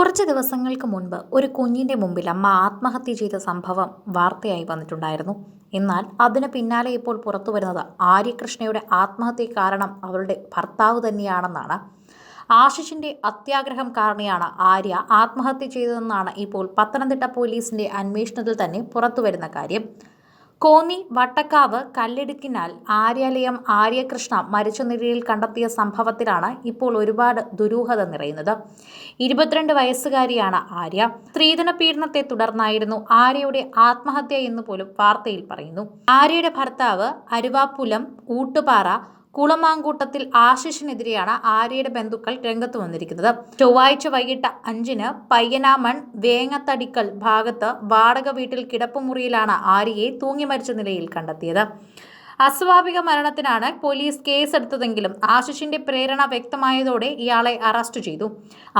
കുറച്ച് ദിവസങ്ങൾക്ക് മുൻപ് ഒരു കുഞ്ഞിന്റെ മുമ്പിൽ അമ്മ ആത്മഹത്യ ചെയ്ത സംഭവം വാർത്തയായി വന്നിട്ടുണ്ടായിരുന്നു. എന്നാൽ അതിന് പിന്നാലെ ഇപ്പോൾ പുറത്തു വരുന്നത് ആര്യകൃഷ്ണയുടെ ആത്മഹത്യ കാരണം അവളുടെ ഭർത്താവ് തന്നെയാണെന്നാണ്. ആശിഷിന്റെ അത്യാഗ്രഹം കാരണയാണ് ആര്യ ആത്മഹത്യ ചെയ്തതെന്നാണ് ഇപ്പോൾ പത്തനംതിട്ട പോലീസിന്റെ അന്വേഷണത്തിൽ തന്നെ പുറത്തു വരുന്ന കാര്യം. കോന്നി വട്ടക്കാവ് കല്ലിടുക്കിനാൽ ആര്യാലയം ആര്യകൃഷ്ണ മരിച്ച നിലയിൽ കണ്ടെത്തിയ സംഭവത്തിലാണ് ഇപ്പോൾ ഒരുപാട് ദുരൂഹത നിറയുന്നത്. ഇരുപത്തിരണ്ട് വയസ്സുകാരിയാണ് ആര്യ. സ്ത്രീധന പീഡനത്തെ തുടർന്നായിരുന്നു ആര്യയുടെ ആത്മഹത്യ എന്ന് പോലും വാർത്തയിൽ പറയുന്നു. ആര്യയുടെ ഭർത്താവ് അരുവാപ്പുലം ഊട്ടുപാറ കുളമാങ്കൂട്ടത്തിൽ ആശിഷിനെതിരെയാണ് ആര്യയുടെ ബന്ധുക്കൾ രംഗത്ത് വന്നിരിക്കുന്നത്. ചൊവ്വാഴ്ച വൈകിട്ട് അഞ്ചിന് പയ്യനാമൺ വേങ്ങത്തടിക്കൽ ഭാഗത്ത് വാടക വീട്ടിൽ കിടപ്പുമുറിയിലാണ് ആര്യയെ തൂങ്ങി മരിച്ച നിലയിൽ കണ്ടെത്തിയത്. അസ്വാഭാവിക മരണത്തിനാണ് പോലീസ് കേസെടുത്തതെങ്കിലും ആശിഷിന്റെ പ്രേരണ വ്യക്തമായതോടെ ഇയാളെ അറസ്റ്റ് ചെയ്തു.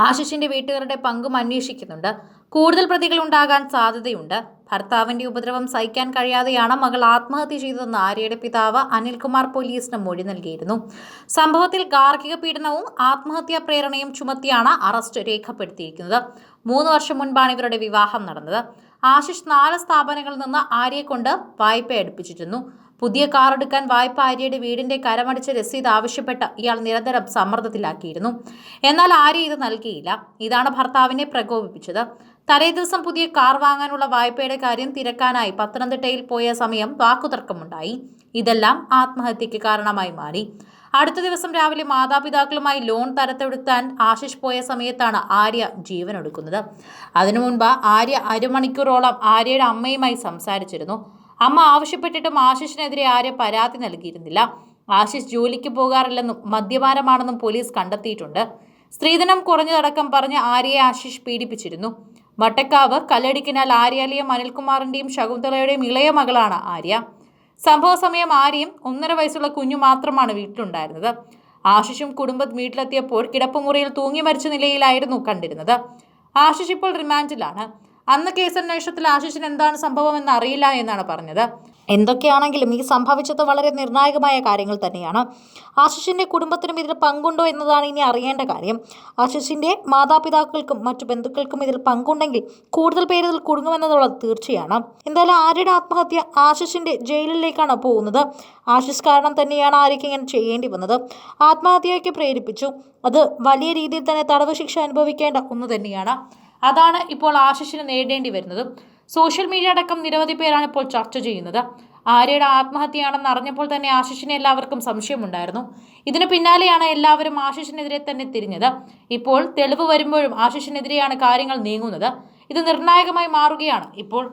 ആശിഷിന്റെ വീട്ടുകാരുടെ പങ്കും അന്വേഷിക്കുന്നുണ്ട്. കൂടുതൽ പ്രതികൾ ഉണ്ടാകാൻ സാധ്യതയുണ്ട്. ഭർത്താവിന്റെ ഉപദ്രവം സഹിക്കാൻ കഴിയാതെയാണ് മകൾ ആത്മഹത്യ ചെയ്തതെന്ന് ആര്യയുടെ പിതാവ് അനിൽകുമാർ പോലീസിന് മൊഴി നൽകിയിരുന്നു. സംഭവത്തിൽ ഗാർഹിക പീഡനവും ആത്മഹത്യാ പ്രേരണയും ചുമത്തിയാണ് അറസ്റ്റ് രേഖപ്പെടുത്തിയിരിക്കുന്നത്. മൂന്ന് വർഷം മുൻപാണ് ഇവരുടെ വിവാഹം നടന്നത്. ആശിഷ് നാല് സ്ഥാപനങ്ങളിൽ നിന്ന് ആര്യയെ കൊണ്ട് വായ്പ എടുപ്പിച്ചിരുന്നു. പുതിയ കാർ എടുക്കാൻ വായ്പ ആര്യയുടെ വീടിന്റെ കരമടിച്ച രസീത് ആവശ്യപ്പെട്ട് ഇയാൾ നിരന്തരം സമ്മർദ്ദത്തിലാക്കിയിരുന്നു. എന്നാൽ ആര്യ ഇത് നൽകിയില്ല. ഇതാണ് ഭർത്താവിനെ പ്രകോപിപ്പിച്ചത്. തലേ ദിവസം പുതിയ കാർ വാങ്ങാനുള്ള വായ്പയുടെ കാര്യം തിരക്കാനായി പത്തനംതിട്ടയിൽ പോയ സമയം വാക്കുതർക്കമുണ്ടായി. ഇതെല്ലാം ആത്മഹത്യക്ക് കാരണമായി മാറി. അടുത്ത ദിവസം രാവിലെ മാതാപിതാക്കളുമായി ലോൺ തരത്തെടുത്താൻ ആശിഷ് പോയ സമയത്താണ് ആര്യ ജീവനൊടുക്കുന്നത്. അതിനു മുൻപ് ആര്യ അരമണിക്കൂറോളം ആര്യയുടെ അമ്മയുമായി സംസാരിച്ചിരുന്നു. അമ്മ ആവശ്യപ്പെട്ടിട്ടും ആശിഷിനെതിരെ ആര്യ പരാതി നൽകിയിരുന്നില്ല. ആശിഷ് ജോലിക്ക് പോകാറില്ലെന്നും മദ്യപാനമാണെന്നും പോലീസ് കണ്ടെത്തിയിട്ടുണ്ട്. സ്ത്രീധനം കുറഞ്ഞതടക്കം പറഞ്ഞ് ആര്യയെ ആശിഷ് പീഡിപ്പിച്ചിരുന്നു. മട്ടക്കാവ് കല്ലടിക്കിനാൽ ആര്യാലിയും അനിൽകുമാറിന്റെയും ശകുന്തളയുടെയും ഇളയ മകളാണ് ആര്യ. സംഭവ സമയം ആര്യയും ഒന്നര വയസ്സുള്ള കുഞ്ഞു മാത്രമാണ് വീട്ടിലുണ്ടായിരുന്നത്. ആശിഷും കുടുംബം വീട്ടിലെത്തിയപ്പോൾ കിടപ്പുമുറിയിൽ തൂങ്ങി മരിച്ച നിലയിലായിരുന്നു കണ്ടിരുന്നത്. ആശിഷ് ഇപ്പോൾ റിമാൻഡിലാണ്. അന്ന് കേസന്വേഷണത്തിൽ ആശിഷിന് എന്താണ് സംഭവം എന്ന് അറിയില്ല എന്നാണ് പറഞ്ഞത്. എന്തൊക്കെയാണെങ്കിലും ഈ സംഭവിച്ചത് വളരെ നിർണായകമായ കാര്യങ്ങൾ തന്നെയാണ്. ആശിഷിന്റെ കുടുംബത്തിനും ഇതിൽ പങ്കുണ്ടോ എന്നതാണ് ഇനി അറിയേണ്ട കാര്യം. ആശിഷിന്റെ മാതാപിതാക്കൾക്കും മറ്റു ബന്ധുക്കൾക്കും ഇതിൽ പങ്കുണ്ടെങ്കിൽ കൂടുതൽ പേര് ഇതിൽ കുടുങ്ങുമെന്നതുള്ളത് തീർച്ചയാണ്. എന്തായാലും ആര്യയുടെ ആത്മഹത്യ ആശിഷിന്റെ ജയിലിലേക്കാണ് പോകുന്നത്. ആശിഷ് കാരണം തന്നെയാണ് ആര്യയ്ക്ക് ഇങ്ങനെ ചെയ്യേണ്ടി വന്നത്. ആത്മഹത്യയ്ക്ക് പ്രേരിപ്പിച്ചു. അത് വലിയ രീതിയിൽ തന്നെ തടവ് ശിക്ഷ അനുഭവിക്കേണ്ട ഒന്ന് തന്നെയാണ്. അതാണ് ഇപ്പോൾ ആശിഷിന് നേടേണ്ടി വരുന്നത്. സോഷ്യൽ മീഡിയ അടക്കം നിരവധി പേരാണ് ഇപ്പോൾ ചർച്ച ചെയ്യുന്നത്. ആര്യയുടെ ആത്മഹത്യയാണെന്ന് അറിഞ്ഞപ്പോൾ തന്നെ ആശിഷിന് എല്ലാവർക്കും സംശയമുണ്ടായിരുന്നു. ഇതിന് പിന്നാലെയാണ് എല്ലാവരും ആശിഷിനെതിരെ തന്നെ തിരിഞ്ഞത്. ഇപ്പോൾ തെളിവ് വരുമ്പോഴും ആശിഷിനെതിരെയാണ് കാര്യങ്ങൾ നീങ്ങുന്നത്. ഇത് നിർണായകമായി മാറുകയാണ് ഇപ്പോൾ.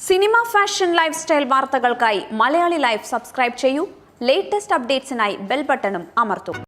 സിനിമ ഫാഷൻ ലൈഫ് സ്റ്റൈൽ വാർത്തകൾക്കായി മലയാളി ലൈഫ് സബ്സ്ക്രൈബ് ചെയ്യൂ. ലേറ്റസ്റ്റ് അപ്ഡേറ്റ്സിനായി ബെൽ ബട്ടണും അമർത്തും.